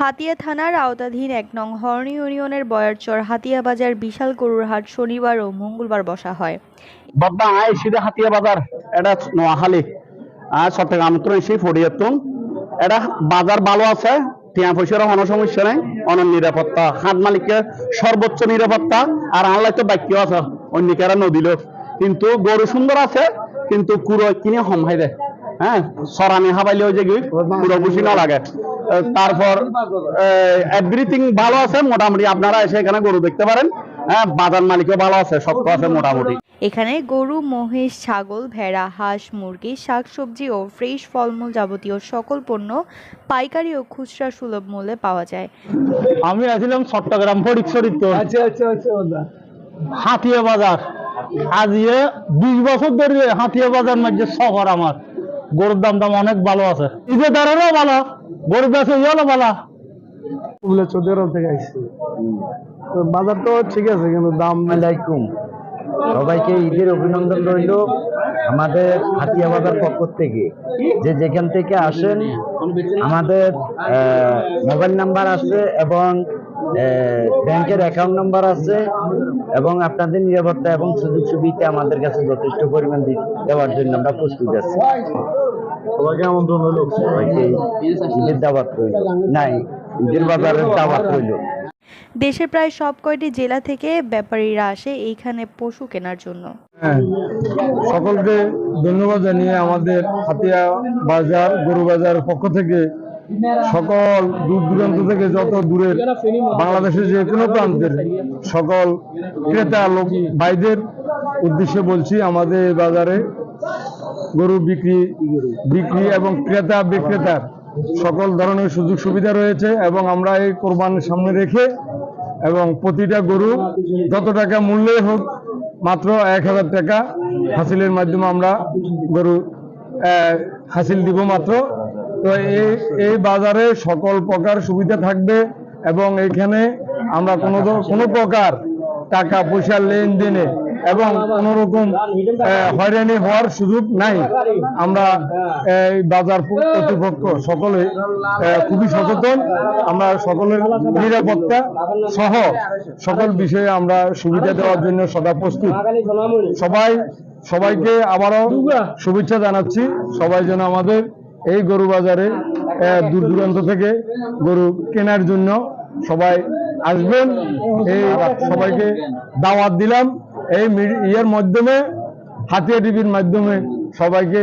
হাতিয়া থানার আওতাধীন এক নং হর্নি ইউনিয়নের বয়ারচর হাতিয়া বাজার বিশাল গরুর হাট শনিবার ও মঙ্গলবার বসা হয়। বাবা আয় সিধা হাতিয়া বাজার, এটা নোয়াখালী। আর চট্টগ্রাম তো এসে ফরিয়াতুন এটা বাজার ভালো আছে, টিয়া পয়সার কোনো সমস্যা নাই অনেক নিরাপত্তা। হাট মালিকের সর্বোচ্চ নিরাপত্তা, আর আনলাই তো বাক্য আছে অন্য অন্যকেরা নদীল কিন্তু গরু সুন্দর আছে, কিন্তু কুড়ো কিনে সম্ভাই দেয়। হ্যাঁ সরানি হাবাইলেও যে গিয়ে পুরো বুঝি না লাগে। তারপর এভরিথিং ভালো আছে মোটামুটি আপনারা এসে এখানে গরু দেখতে পারেন। হ্যাঁ বাজার মালিকও ভালো আছে শক্ত আছে মোটামুটি। এখানে গরু মহিষ ছাগল ভেড়া হাঁস মুরগি শাকসবজি ও ফ্রেশ ফলমূল যাবতীয় সকল পণ্য পাইকারি ও খুচরা সুলভ মূল্যে পাওয়া যায়। আমি আছিলাম চট্টগ্রাম ফরিদশরীর তো আচ্ছা আচ্ছা আচ্ছা দাদা হাতিয়া বাজার। আজ ইয়ে বিশ বছর ধরে হাতিয়া বাজার মধ্যে শহর আমার। গরুর দাম দাম অনেক ভালো আছে। ঈদের দারেরও ভালো গরুর দাসে ইয়েও ভালো। কুমিল্লা চৌদ্দগ্রাম থেকে আসছি তো বাজার তো ঠিক আছে কিন্তু দাম আলাইকুম। সবাইকে ঈদের অভিনন্দন রইল আমাদের হাতিয়া বাজার পক্ষ থেকে। যে যেখান থেকে আসেন আমাদের মোবাইল নাম্বার আছে এবং ব্যাংকের অ্যাকাউন্ট নাম্বার আছে এবং আপনাদের নিরাপত্তা এবং সুযোগ সুবিধা আমাদের কাছে যথেষ্ট পরিমাণ দেওয়ার জন্য আমরা প্রস্তুত আছি। সবাইকে আমন্ত্রণ হলো সবাইকে ঈদের দাওয়াত রইল। নাই ঈদের বাজারের দাওয়াত রইল। দেশের প্রায় সব কয়টি জেলা থেকে ব্যাপারীরা আসে এইখানে পশু কেনার জন্য। হ্যাঁ সকলকে ধন্যবাদ জানিয়ে আমাদের হাতিয়া বাজার গরু বাজার পক্ষ থেকে সকল দূর দূরান্ত থেকে যত দূরের বাংলাদেশের যে কোনো প্রান্তের সকল ক্রেতা লোক, ভাইদের উদ্দেশ্যে বলছি, আমাদের বাজারে গরু বিক্রি বিক্রি এবং ক্রেতা বিক্রেতার সকল ধরনের সুযোগ সুবিধা রয়েছে এবং আমরা এই কোরবানির সামনে রেখে এবং প্রতিটা গরু যত টাকা মূল্যে হোক, মাত্র এক হাজার টাকা হাসিলের মাধ্যমে আমরা গরু হাসিল দিব মাত্র। তো এই এই বাজারে সকল প্রকার সুবিধা থাকবে এবং এখানে আমরা কোনো কোনো প্রকার টাকা পয়সা লেনদেনে এবং কোনো রকম হয়রানি হওয়ার সুযোগ নাই। আমরা এই বাজার কর্তৃপক্ষ সকলে খুবই সচেতন। আমরা সকলের নিরাপত্তা সহ সকল বিষয়ে আমরা সুবিধা দেওয়ার জন্য সদা প্রস্তুত। সবাই সবাইকে আবারও শুভেচ্ছা জানাচ্ছি। সবাই যেন আমাদের এই গরু বাজারে দূর দূরান্ত থেকে গরু কেনার জন্য সবাই আসবেন। এই সবাইকে দাওয়াত দিলাম। এই ইয়ের মাধ্যমে, হাতিয়া টিভির মাধ্যমে সবাইকে